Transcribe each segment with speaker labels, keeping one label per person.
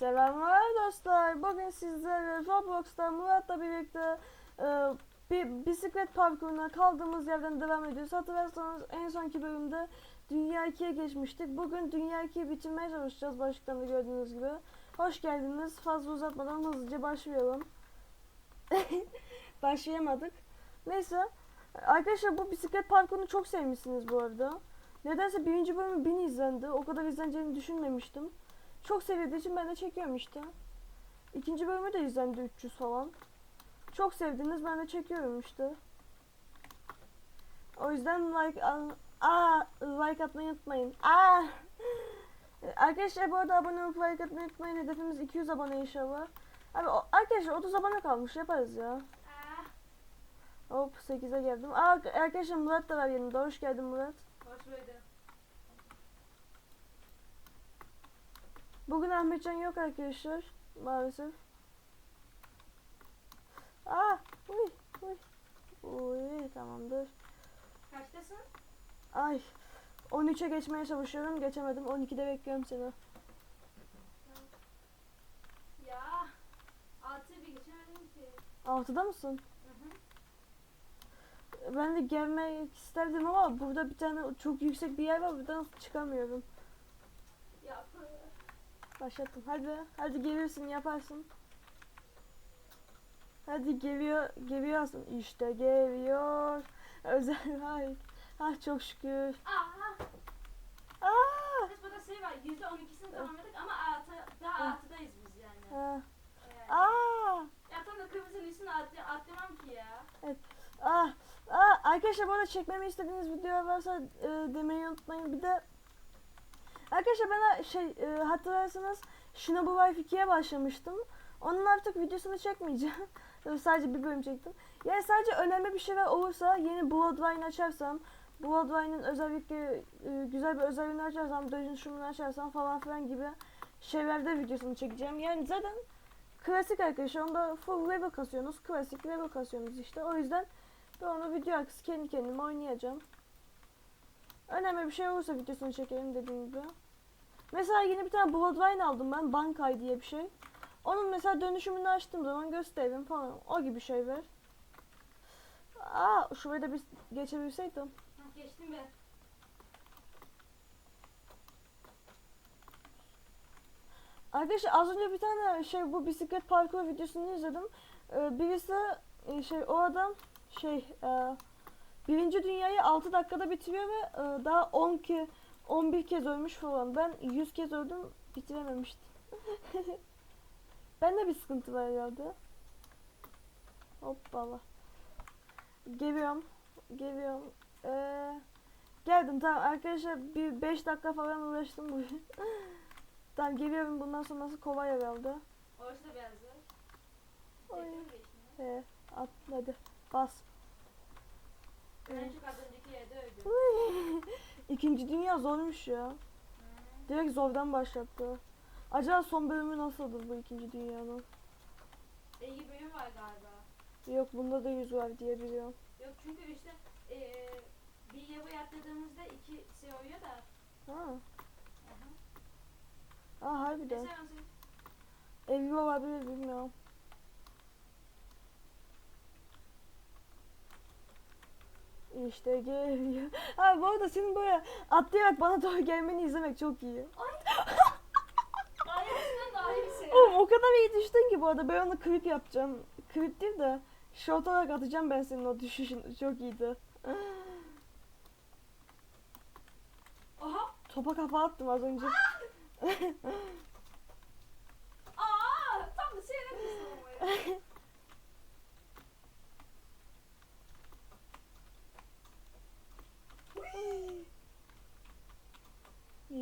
Speaker 1: Selamlar dostlar. Bugün sizlere Roblox'ta Murat'la birlikte e, bir bisiklet parkuruna kaldığımız yerden devam ediyoruz. Hatırlarsanız en sonki bölümde Dünya 2'ye geçmiştik. Bugün Dünya 2'yi bitirmeye çalışacağız başlıktan gördüğünüz gibi. Hoş geldiniz. Fazla uzatmadan hızlıca başlayalım. Başlayamadık. Neyse. Arkadaşlar bu bisiklet parkurunu çok sevmişsiniz bu arada. Nedense birinci bölümü 1000 izlendi. O kadar izleneceğini düşünmemiştim. Çok sevdiği için ben de çekiyorum işte. İkinci bölümü de izlendi 300 falan. Çok sevdiniz ben de çekiyorum işte. O yüzden like aa, like atmayı unutmayın. Aa. Arkadaşlar bu arada abone olup like atmayı unutmayın. Hedefimiz 200 abone inşallah. Abi o, arkadaşlar 30 abone kalmış yaparız ya. Hop 8'e geldim. Aa, arkadaşlar Murat da var yanımda. Hoş geldin Murat.
Speaker 2: hoş bulduk.
Speaker 1: Bugün Ahmetcan yok arkadaşlar. Maalesef. Aa, uy, uy. Uy, tamamdır.
Speaker 2: Kaçtasın?
Speaker 1: Ay, 13'e geçmeye çalışıyorum. Geçemedim. 12'de bekliyorum seni.
Speaker 2: Ya. Altı bir geçemedim ki.
Speaker 1: 6'da mısın?
Speaker 2: Hı hı.
Speaker 1: Ben de gelmek isterdim ama burada bir tane çok yüksek bir yer var. Buradan çıkamıyorum.
Speaker 2: Yapı.
Speaker 1: Başlattım. Hadi, hadi geliyorsun yaparsın. Hadi geliyor, geliyorsun. İşte geliyor. Özel hayır. Ah çok şükür.
Speaker 2: Aha.
Speaker 1: Aa!
Speaker 2: Biz burada şey var. Yüzde on ikisini tamamladık ama altı, daha
Speaker 1: Hı.
Speaker 2: altıdayız biz yani.
Speaker 1: Ha.
Speaker 2: Evet.
Speaker 1: Aa!
Speaker 2: Ya tam da kırmızının üstüne atla, atlamam ki ya.
Speaker 1: Ah! Aa! Arkadaşlar bu arada çekmemi istediğiniz videolar varsa e, demeyi unutmayın. Bir de Arkadaşlar ben şey e, hatırlarsanız Shinobu Life 2'ye başlamıştım. Onun artık videosunu çekmeyeceğim. sadece bir bölüm çektim. Yani sadece önemli bir şeyler olursa yeni Bloodline açarsam Bloodline'ın özellikle e, güzel bir özelliğini açarsam, dönüşümünü açarsam falan filan gibi şeylerde videosunu çekeceğim. Yani zaten klasik arkadaşlar onda full level kasıyorsunuz. Klasik level kasıyorsunuz işte. O yüzden ben onu video arkası kendi kendime oynayacağım. Önemli bir şey olursa videosunu çekelim dediğim gibi. Mesela yeni bir tane Bloodline aldım ben. Bankai diye bir şey. Onun mesela dönüşümünü açtığım zaman gösteririm falan. O gibi şeyler. Aa şuraya da bir geçebilseydim.
Speaker 2: Ha, geçtim ben.
Speaker 1: Arkadaşlar az önce bir tane şey bu bisiklet parkur videosunu izledim. Ee, birisi e, şey o adam şey e, birinci dünyayı 6 dakikada bitiriyor ve e, daha 10 ki 11 kez ölmüş falan. Ben 100 kez öldüm bitirememiştim. Bende bir sıkıntı var herhalde. Hoppala. Geliyorum. Geliyorum. Ee, geldim tamam arkadaşlar bir 5 dakika falan uğraştım bu Tamam geliyorum bundan sonrası kolay herhalde.
Speaker 2: Orası da ya.
Speaker 1: He, at hadi bas.
Speaker 2: Ben çok az önceki yerde öldüm.
Speaker 1: İkinci dünya zormuş ya. Direkt zordan başlattı. Acaba son bölümü nasıldır bu ikinci dünyanın?
Speaker 2: İyi bölüm var galiba.
Speaker 1: Yok bunda da yüz var diye biliyorum.
Speaker 2: Yok çünkü işte eee bir yapı atladığımızda iki şey oluyor da.
Speaker 1: Ha.
Speaker 2: Aha.
Speaker 1: Aa harbiden.
Speaker 2: Mesela
Speaker 1: Evi olabilir bilmiyorum. İşte geliyor. Ha bu arada senin böyle atlayarak bana doğru gelmeni izlemek çok iyi.
Speaker 2: Ailesinden daha şey.
Speaker 1: Oğlum o kadar iyi düştün ki bu arada ben onu klip yapacağım. Klip değil de short olarak atacağım ben senin o düşüşün. Çok iyiydi.
Speaker 2: Aha.
Speaker 1: Topa kafa attım az önce.
Speaker 2: Aa, tam da ama ya.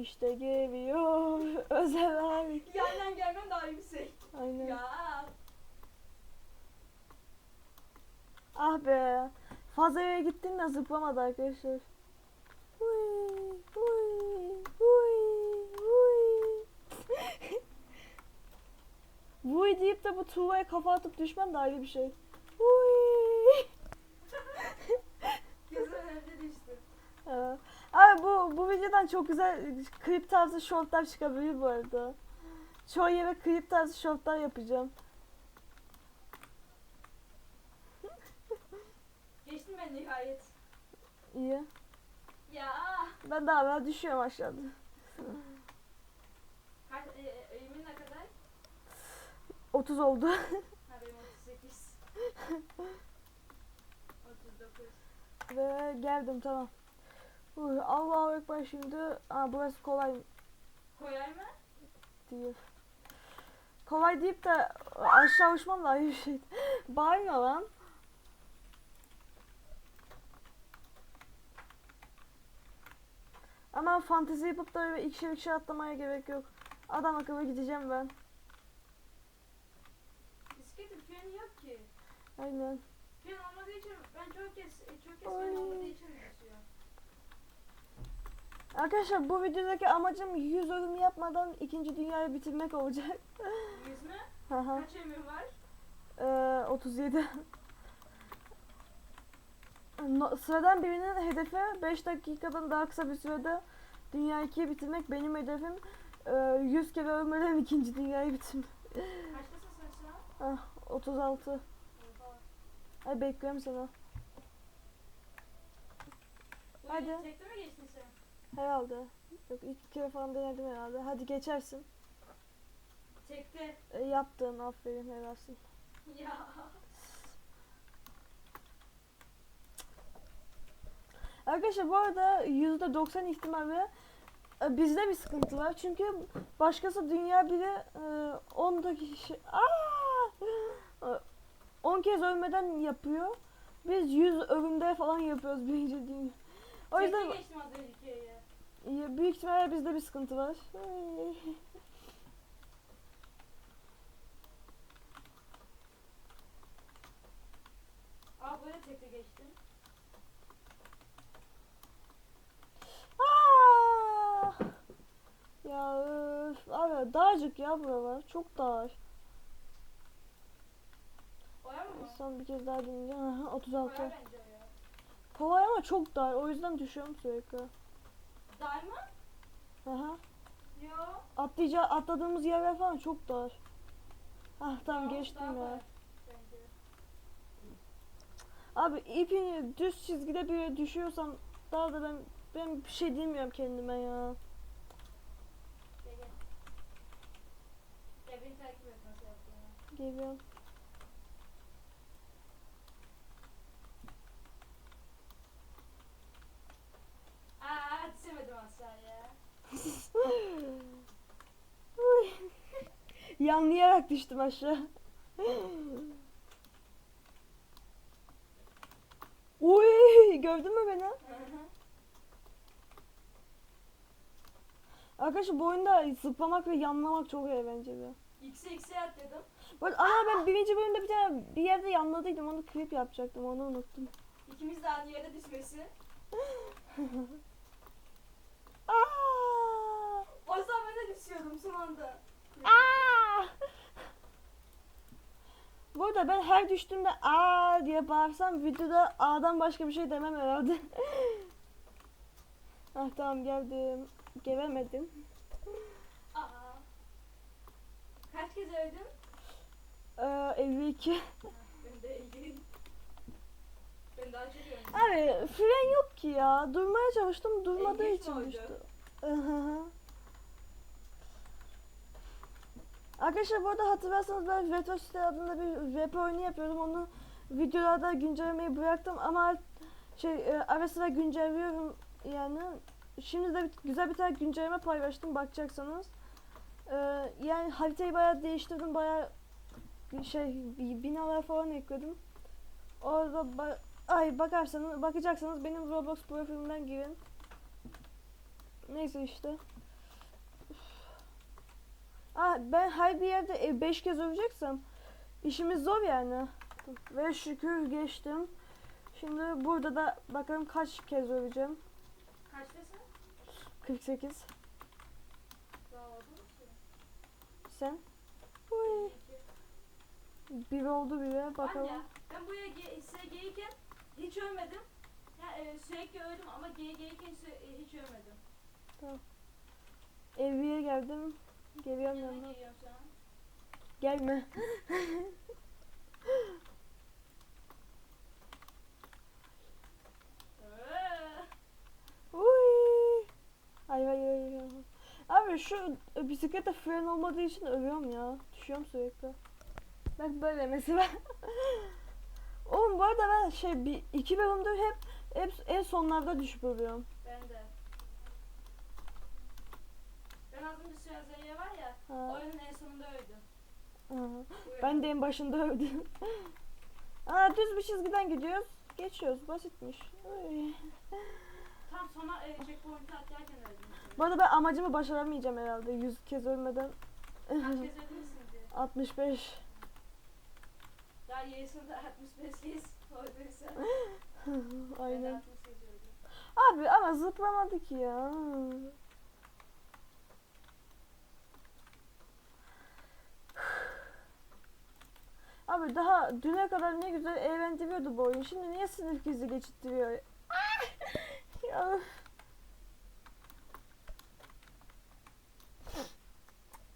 Speaker 1: işte geliyor özel abi.
Speaker 2: Yerden gelmem daha iyi bir şey.
Speaker 1: Aynen.
Speaker 2: Ya.
Speaker 1: Ah be. Fazla eve gittin de zıplamadı arkadaşlar. Huy, huy, huy, huy. Vuy deyip de bu tuğlaya kafa atıp düşmem de ayrı bir şey. Huy.
Speaker 2: Gözüm önünde düştü.
Speaker 1: Abi bu bu videodan çok güzel klip tarzı shortlar çıkabilir bu arada. çoğu yere klip tarzı şortlar yapacağım.
Speaker 2: Geçtim ben nihayet.
Speaker 1: İyi.
Speaker 2: Ya.
Speaker 1: Ben daha ben düşüyorum aşağıda.
Speaker 2: Kaç, e, e, eğimin ne kadar?
Speaker 1: 30 oldu.
Speaker 2: Ha benim 38. 39.
Speaker 1: Ve geldim tamam. Uy, Allahu Ekber şimdi. Aa, burası kolay
Speaker 2: Koyar mı?
Speaker 1: değil. Kolay deyip de aşağı uçmam da ayrı bir şey. Bağırma lan. Ama fantezi yapıp da böyle ikişer ikişer atlamaya gerek yok. Adam akıllı gideceğim ben.
Speaker 2: Bisikletin freni yok ki.
Speaker 1: Aynen.
Speaker 2: Fren olmadığı için ben çok kez çok kez fren olmadığı için düşüyor.
Speaker 1: Arkadaşlar bu videodaki amacım 100 ölüm yapmadan ikinci dünyayı bitirmek olacak.
Speaker 2: Yüz mü?
Speaker 1: Haha.
Speaker 2: Kaç emin var?
Speaker 1: Ee, 37. No- Sıradan birinin hedefi 5 dakikadan daha kısa bir sürede dünya 2'yi bitirmek. Benim hedefim e, 100 kere ölmeden ikinci dünyayı bitirmek.
Speaker 2: Kaçtasın sen şu an?
Speaker 1: Ah, 36.
Speaker 2: Oha.
Speaker 1: Ay bekliyorum sana. Hadi.
Speaker 2: Tekte mi geçtin sen?
Speaker 1: Herhalde. Yok iki kere falan denedim herhalde. Hadi geçersin.
Speaker 2: Tekte.
Speaker 1: E, yaptın aferin helalsin.
Speaker 2: Ya.
Speaker 1: Arkadaşlar bu arada %90 ihtimalle e, bizde bir sıkıntı var. Çünkü başkası dünya bile e, 10 dakika Aa! E, 10 kez ölmeden yapıyor. Biz 100 ölümde falan yapıyoruz birinci dünya. O yüzden
Speaker 2: Tekte geçtim az önceki
Speaker 1: e, büyük ihtimalle bizde bir sıkıntı var.
Speaker 2: Aa böyle tekte geçtim.
Speaker 1: Aa! Ya öf. Abi dağcık ya buralar. Çok
Speaker 2: mı?
Speaker 1: Son bir kez daha deneyeceğim. Aha, 36.
Speaker 2: Koyar bence o ya.
Speaker 1: Kolay ama çok dar. O yüzden düşüyorum sürekli.
Speaker 2: Dar mı?
Speaker 1: Aha.
Speaker 2: Yo.
Speaker 1: Atlayacağı, atladığımız yerler falan çok dar. Ah tamam geçtim
Speaker 2: daha
Speaker 1: ya.
Speaker 2: var bence.
Speaker 1: Abi ipini düz çizgide bir düşüyorsam daha da ben ben bir şey diyemiyorum kendime ya.
Speaker 2: Gel gel. Gel beni takip et nasıl yaptığını.
Speaker 1: Geliyorum.
Speaker 2: Aa düşemedim aşağıya.
Speaker 1: Uy. Yanlayarak düştüm aşağı. Uy, gördün mü beni? Arkadaşlar bu oyunda zıplamak ve yanlamak çok eğlenceli.
Speaker 2: X'e X'e atladım.
Speaker 1: Bu arada- Ana ben birinci bölümde bir tane bir yerde yanladıydım onu klip yapacaktım onu unuttum.
Speaker 2: İkimiz de aynı yere düşmesi.
Speaker 1: Aa!
Speaker 2: O zaman ben de düşüyordum son anda.
Speaker 1: Aa! Arada ben her düştüğümde aa diye bağırsam videoda a'dan başka bir şey demem herhalde. ah tamam geldim. Gelemedim.
Speaker 2: Aa. Kaç kez öldün?
Speaker 1: Ee, 52.
Speaker 2: Ben de iyi. Ben daha çok öldüm.
Speaker 1: Abi fren yok ki ya. Durmaya çalıştım durmadığı
Speaker 2: 53
Speaker 1: için düştü. Aha. Arkadaşlar bu arada hatırlarsanız ben Retro City adında bir VP oyunu yapıyordum. Onu videolarda güncellemeyi bıraktım ama şey e, ara sıra güncelliyorum yani. Şimdi de güzel bir tane güncelleme paylaştım bakacaksanız. Ee, yani haritayı bayağı değiştirdim bayağı şey bi- binalar falan ekledim. Orada ba- ay bakarsanız bakacaksanız benim Roblox profilimden girin. Neyse işte. Aa, ben her bir yerde 5 kez öveceksem işimiz zor yani. Ve şükür geçtim. Şimdi burada da bakalım kaç kez öveceğim.
Speaker 2: Kaçtasın?
Speaker 1: 48.
Speaker 2: Daha oldu mu ki?
Speaker 1: Sen? Uy, bir oldu bile bakalım.
Speaker 2: Anya, ben buraya SG'yken hiç ölmedim. Ya, e, sürekli öldüm ama GG'yken sü- e, hiç ölmedim.
Speaker 1: 50'ye geldim. Geliyorum
Speaker 2: Yanına.
Speaker 1: Gelme. Uy. Ay ay ay. ay. Abi şu e, bisiklete fren olmadığı için ölüyorum ya. Düşüyorum sürekli. Bak böyle mesela. Oğlum bu arada ben şey bir iki bölümdür hep hep en sonlarda düşüp ölüyorum.
Speaker 2: Ben de. Ben az önce Sıra Zeyye var ya,
Speaker 1: Ha.
Speaker 2: oyunun en sonunda.
Speaker 1: Ha.
Speaker 2: Buyurun.
Speaker 1: Ben de en başında öldüm. Aa düz bir çizgiden gidiyoruz. Geçiyoruz. Basitmiş.
Speaker 2: Tam sona e, checkpoint'i atlarken öldüm.
Speaker 1: Bu arada ben amacımı başaramayacağım herhalde. Yüz kez ölmeden.
Speaker 2: Kaç kez öldün şimdi?
Speaker 1: 65.
Speaker 2: Daha yarısında 65 kez olduysa. Ben de
Speaker 1: Aynen.
Speaker 2: 60 kez öldüm.
Speaker 1: Abi ama zıplamadı ki ya. Abi daha düne kadar ne güzel eğlendiriyordu bu oyun. Şimdi niye sinir krizi geçittiriyor? ya.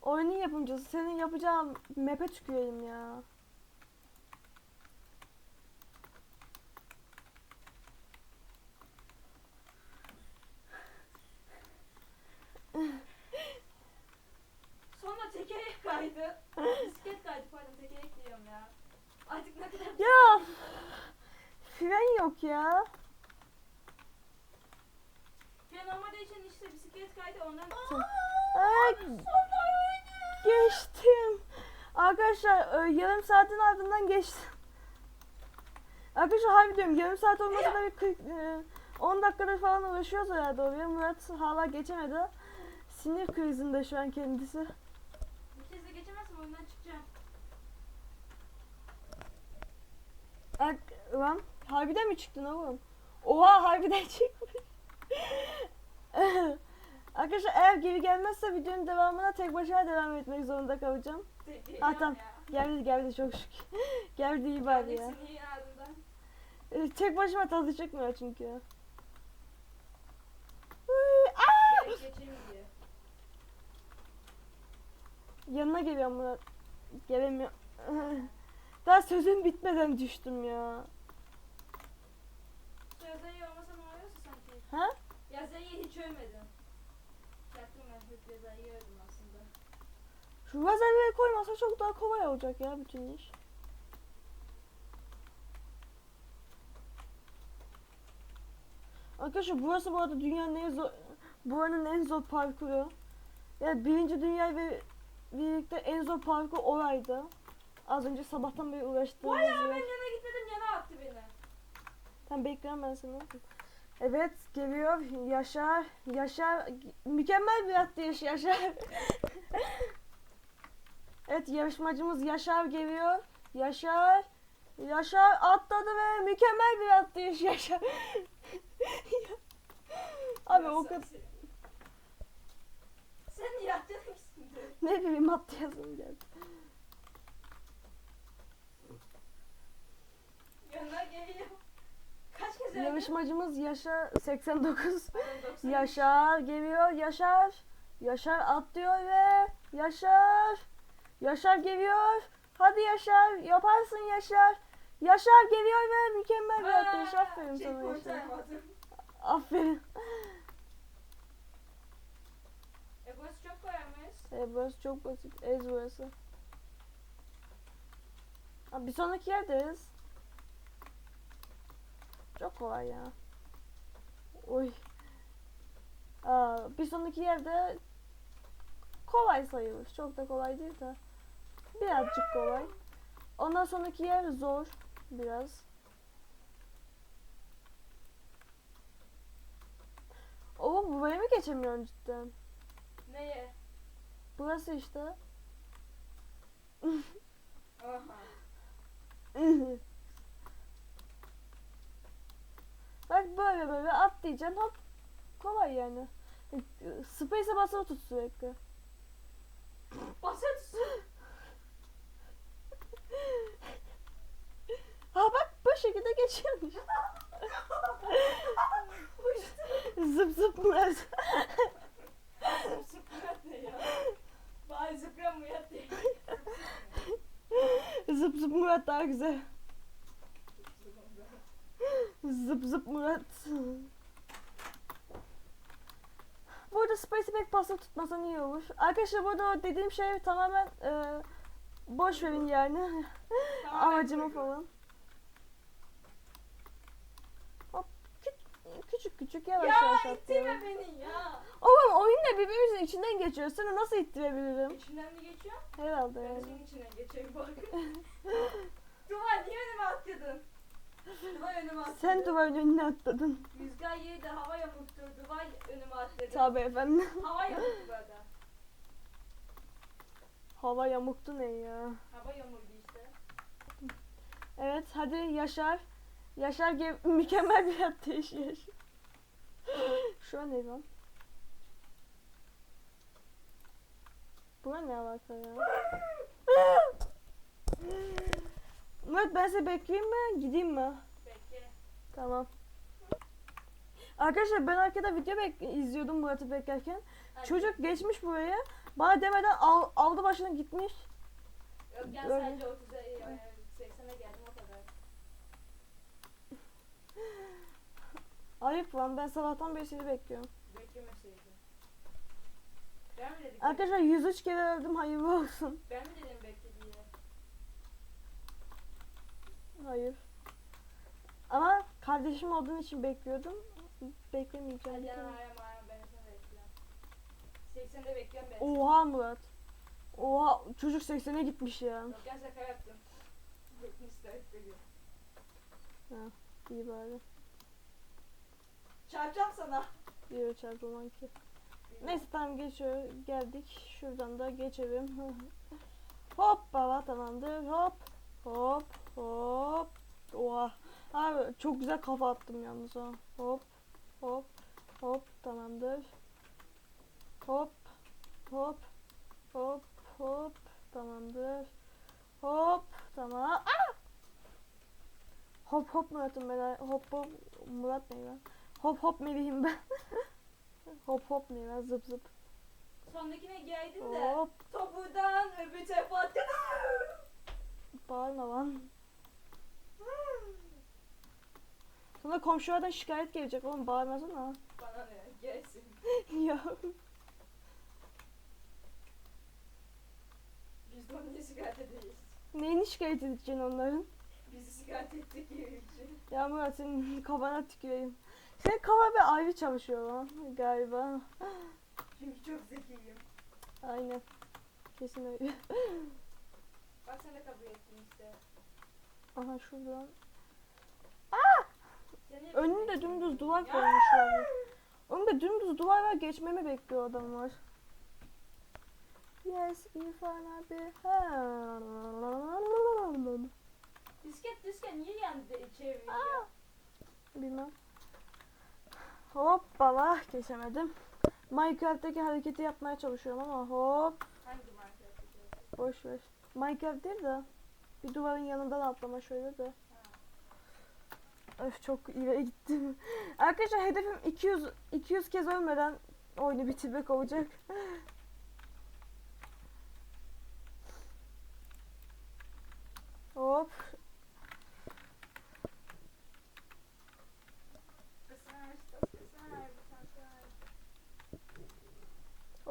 Speaker 1: Oyunun yapımcısı senin yapacağın map'e tüküreyim ya.
Speaker 2: Sonra tekerek kaydı. Bisiklet kaydı pardon tekerek diyorum ya. Artık ne kadar
Speaker 1: Ya fren yok ya.
Speaker 2: Fren olmadığı için işte bisiklet kaydı ondan.
Speaker 1: Ay, geçtim. Arkadaşlar e, yarım saatin ardından geçtim. Arkadaşlar harbi diyorum yarım saat olmasa da bir 40, e, 10 dakikadır falan uğraşıyoruz herhalde oraya. Murat hala geçemedi. Sinir krizinde şu an kendisi.
Speaker 2: Bu kez de geçemezsem oyundan çıkacağım.
Speaker 1: Ak, lan harbiden mi çıktın oğlum? Oha harbiden çıkmış. Arkadaşlar eğer geri gelmezse videonun devamına tek başına devam etmek zorunda kalacağım.
Speaker 2: Tekerek
Speaker 1: tamam. Geldi geldi çok şükür. geldi iyi bari ya.
Speaker 2: Hepsini iyi ardından.
Speaker 1: E, tek başıma tadı çıkmıyor çünkü. Uy, aa! Yanına geliyorum Murat. Gelemiyor. Daha sözüm bitmeden düştüm ya.
Speaker 2: Olmasa ne oluyorsa sanki.
Speaker 1: Ha?
Speaker 2: Yazayı hiç ölmedim. Çaktım ben hep yazayı öldüm aslında.
Speaker 1: Şu vazgeçmeyi koymasa çok daha kolay olacak ya bütün iş. Arkadaşlar burası bu arada dünyanın en zor buranın en zor parkuru. Yani birinci dünya ve birlikte en zor parkur oraydı. Az önce sabahtan beri uğraştığımız
Speaker 2: Vay ya ben yana gitmedim yana attı beni.
Speaker 1: Tam bekliyorum ben seni. Evet geliyor Yaşar. Yaşar mükemmel bir atlayış Yaşar. evet yarışmacımız Yaşar geliyor. Yaşar. Yaşar atladı ve mükemmel bir atlayış Yaşar. Abi o kadar
Speaker 2: Sen- Sen niye atladın
Speaker 1: ne bileyim atlayasım geldi.
Speaker 2: Yana geliyor. Kaç kez?
Speaker 1: Yarışmacımız Yaşar 89.
Speaker 2: Pardon, 90.
Speaker 1: Yaşar geliyor Yaşar. Yaşar atlıyor ve Yaşar. Yaşar geliyor. Hadi Yaşar yaparsın Yaşar. Yaşar geliyor ve mükemmel bir atlayış. Aferin sana
Speaker 2: checkpoint
Speaker 1: Yaşar. Aferin.
Speaker 2: E burası çok koyarmış.
Speaker 1: E, burası çok basit. Ez burası. Abi bir sonraki yerdeyiz. Çok kolay ya. Oy. Aa, bir sonraki yerde kolay sayılır. Çok da kolay değil de. Birazcık kolay. Ondan sonraki yer zor. Biraz. Oğlum buraya mı geçemiyorsun cidden?
Speaker 2: Neye?
Speaker 1: Burası işte.
Speaker 2: Aha.
Speaker 1: Bak böyle böyle atlayacaksın hop kolay yani. Space'e basılı tut sürekli. şekilde geçiyormuş. zıp zıp Murat.
Speaker 2: zıp zıp Murat
Speaker 1: zıp zıp Murat daha güzel. zıp zıp Murat. Bu arada Space Back pasta tutmasan iyi olur. Arkadaşlar burada dediğim şey tamamen e, boş verin yani.
Speaker 2: Tamam,
Speaker 1: Amacımı falan. Küçük küçük yavaş
Speaker 2: Ya
Speaker 1: yavaş
Speaker 2: ittirme
Speaker 1: atlıyorum.
Speaker 2: beni ya.
Speaker 1: Oğlum oyunla birbirimizin içinden geçiyoruz. Seni nasıl ittirebilirim?
Speaker 2: İçinden mi geçiyor?
Speaker 1: Herhalde
Speaker 2: Ben de
Speaker 1: yani.
Speaker 2: senin içinden geçeyim bak. Duvar niye önüme atladın? Duvar önüme atladı.
Speaker 1: Sen duvarın önüne atladın.
Speaker 2: Rüzgar yeri de hava yamuktu. Duvar önüme atladı.
Speaker 1: Tabi efendim.
Speaker 2: Hava yamuktu burada.
Speaker 1: Hava yamuktu ne ya?
Speaker 2: Hava yamuldu işte.
Speaker 1: Evet hadi Yaşar. Yaşar ge- mükemmel bir hayat yaşıyor. Şu an ne lan? Buna ne alaka ya? Murat ben sizi bekleyeyim mi? Gideyim mi?
Speaker 2: Bekle.
Speaker 1: Tamam. Arkadaşlar ben arkada video bek- izliyordum Murat'ı beklerken.
Speaker 2: Hadi.
Speaker 1: Çocuk geçmiş buraya. Bana demeden al- aldı başına gitmiş.
Speaker 2: Yok ben
Speaker 1: Öyle.
Speaker 2: sadece 30'a yani 80'e geldim o kadar.
Speaker 1: Ayıp lan ben sabahtan beri sizi bekliyorum.
Speaker 2: Beklemeseydin. Ben mi dedim?
Speaker 1: Arkadaşlar 103 kere öldüm hayırlı olsun.
Speaker 2: Ben mi dedim bekle diye?
Speaker 1: Hayır. Ama kardeşim olduğun için bekliyordum. Beklemeyeceğim.
Speaker 2: Hadi yana arama arama ben seni bekliyorum. 80'de bekliyorum ben. seni.
Speaker 1: Oha Murat. Oha çocuk 80'e gitmiş ya.
Speaker 2: Yok ben şaka yaptım. 70'de bekliyorum.
Speaker 1: İyi bari.
Speaker 2: Çarpacağım sana.
Speaker 1: Çarpı olan ki. Neyse tamam geçiyor. Geldik. Şuradan da geçelim. hop baba tamamdır. Hop. Hop. Hop. Oha. Abi çok güzel kafa attım yalnız ha. Hop. Hop. Hop tamamdır. Hop. Hop. Hop. Hop. Tamamdır. Hop. Tamam. Aa! Hop hop Murat'ım ben. Hop hop. Murat ne lan? Hop hop Melih'im ben. hop hop lan zıp zıp.
Speaker 2: Sondakine geldin de
Speaker 1: Hop
Speaker 2: topuğundan öbür tarafa attın.
Speaker 1: bağırma lan. Sonra komşulardan şikayet gelecek oğlum bağırmasana.
Speaker 2: Bana ne gelsin.
Speaker 1: ya
Speaker 2: Biz de onu şikayet edeyiz?
Speaker 1: neyini şikayet edeceksin onların?
Speaker 2: Bizi şikayet ettik bir şey.
Speaker 1: Ya Murat senin kafana tüküreyim. Senin kafa bir ayrı çalışıyor lan galiba.
Speaker 2: Çünkü çok zekiyim.
Speaker 1: Aynen. Kesin öyle.
Speaker 2: Bak sen de kabul ettin işte.
Speaker 1: Aha şuradan.
Speaker 2: Niye
Speaker 1: Önünde dümdüz duvar koymuşlar. Önünde dümdüz duvar var geçmemi bekliyor adamlar. Yes, if I be
Speaker 2: Disket disket niye yandı çeviriyor?
Speaker 1: Aa! Bilmem. Hop bala geçemedim. Minecraft'taki hareketi yapmaya çalışıyorum ama hop
Speaker 2: Hangi marka
Speaker 1: boş ver. Minecraft değil de bir duvarın yanından atlama şöyle de. Öf çok ileri gittim. Arkadaşlar hedefim 200 200 kez ölmeden oyunu bitirmek olacak. Hop.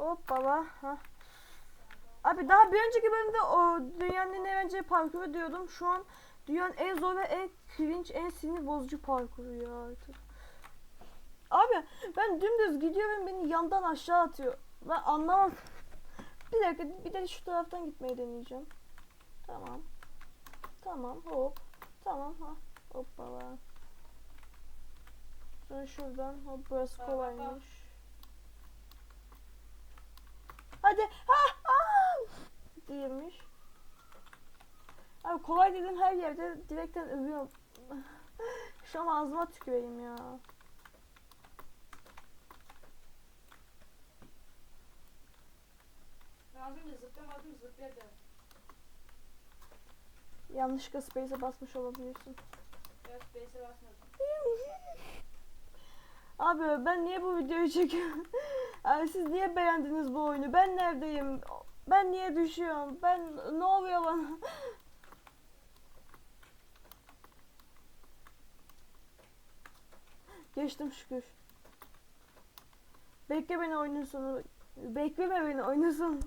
Speaker 1: Hop baba. Hah. Abi daha bir önceki bölümde o dünyanın en eğlenceli parkuru diyordum. Şu an dünyanın en zor ve en cringe, en sinir bozucu parkuru ya artık. Abi ben dümdüz gidiyorum beni yandan aşağı atıyor. Ben anlamadım. Bir dakika bir de şu taraftan gitmeyi deneyeceğim. Tamam. Tamam hop. Tamam ha. Hop baba. Sonra şuradan hop burası kolaymış. Hadi. Ha! Aa! Değilmiş. Abi kolay dedim her yerde direkten övüyorum. Şu an ağzıma tüküreyim ya. Yanlışlıkla space'e basmış olabilirsin.
Speaker 2: Biraz space'e basmadım.
Speaker 1: Abi ben niye bu videoyu çekiyorum? Siz niye beğendiniz bu oyunu? Ben neredeyim? Ben niye düşüyorum? Ben ne oluyor bana? Geçtim şükür. Bekle beni oyunun sonu. Bekleme beni oyunun sonu.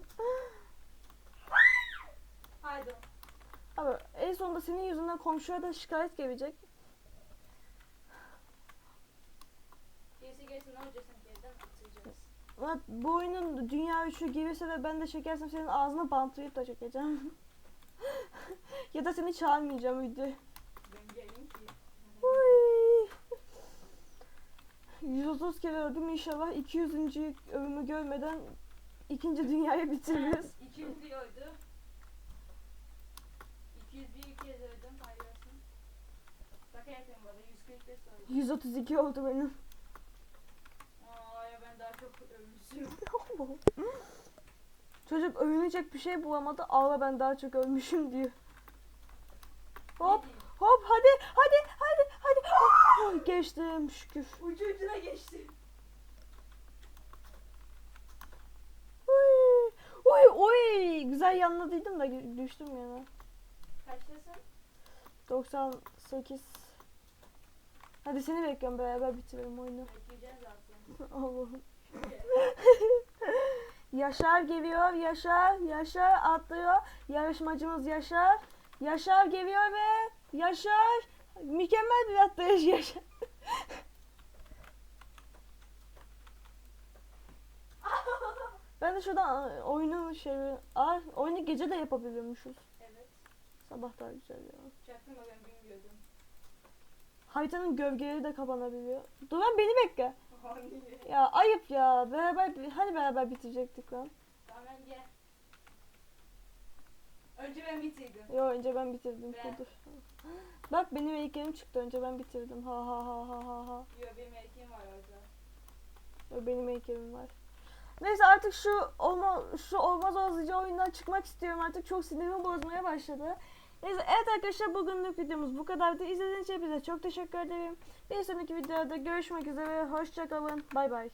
Speaker 2: Haydi.
Speaker 1: Abi en sonunda senin yüzünden komşuya da şikayet gelecek.
Speaker 2: Atacağız.
Speaker 1: Ulan bu oyunun dünya üçü gelirse ve ben de çekersem senin ağzına bantlayıp da çekeceğim. ya da seni çağırmayacağım video.
Speaker 2: Ben geleyim ki.
Speaker 1: Uy. 130 kere öldüm inşallah 200. ölümü görmeden ikinci dünyayı bitiririz.
Speaker 2: 200 diyordu. 201 kez öldüm paylaşsın. Yapıyorum bu arada 145 öldüm.
Speaker 1: 132 oldu benim.
Speaker 2: Aa ya ben daha çok
Speaker 1: Çocuk övünecek bir şey bulamadı. Allah ben daha çok ölmüşüm diyor. Hop hop hadi hadi hadi hadi. Oh, geçtim şükür.
Speaker 2: Ucu ucuna geçti.
Speaker 1: Uy, uy, uy. Güzel yanladıydım da düştüm yana.
Speaker 2: Kaçtasın?
Speaker 1: 98. Hadi seni bekliyorum beraber bitirelim oyunu.
Speaker 2: Bekleyeceğiz zaten.
Speaker 1: Allah'ım. Yaşar geliyor, Yaşar, Yaşar atlıyor. Yarışmacımız Yaşar. Yaşar geliyor ve Yaşar mükemmel bir atlayış Yaşar. ben de şuradan aa, oyunun şey, aa, oyunu gece de yapabiliyormuşuz.
Speaker 2: evet.
Speaker 1: Sabah daha güzel ya.
Speaker 2: Çaktım ben bilmiyordum.
Speaker 1: Haritanın gölgeleri de kapanabiliyor. Dur lan beni bekle. Ya ayıp ya. Beraber hani beraber bitirecektik lan.
Speaker 2: Tamam. Önce ben bitirdim.
Speaker 1: Yo önce ben bitirdim.
Speaker 2: Ben-
Speaker 1: Kudur. Bak benim heykelim çıktı. Önce ben bitirdim. Ha ha ha ha ha ha.
Speaker 2: Yo benim erkeğim var orada.
Speaker 1: Yo, benim heykelim var. Neyse artık şu olma, şu olmaz olmazca oyundan çıkmak istiyorum artık. Çok sinirimi bozmaya başladı. Neyse evet arkadaşlar bugünlük videomuz bu kadardı. İzlediğiniz için hepinize çok teşekkür ederim. Bir sonraki videoda görüşmek üzere. Hoşçakalın. Bay bay.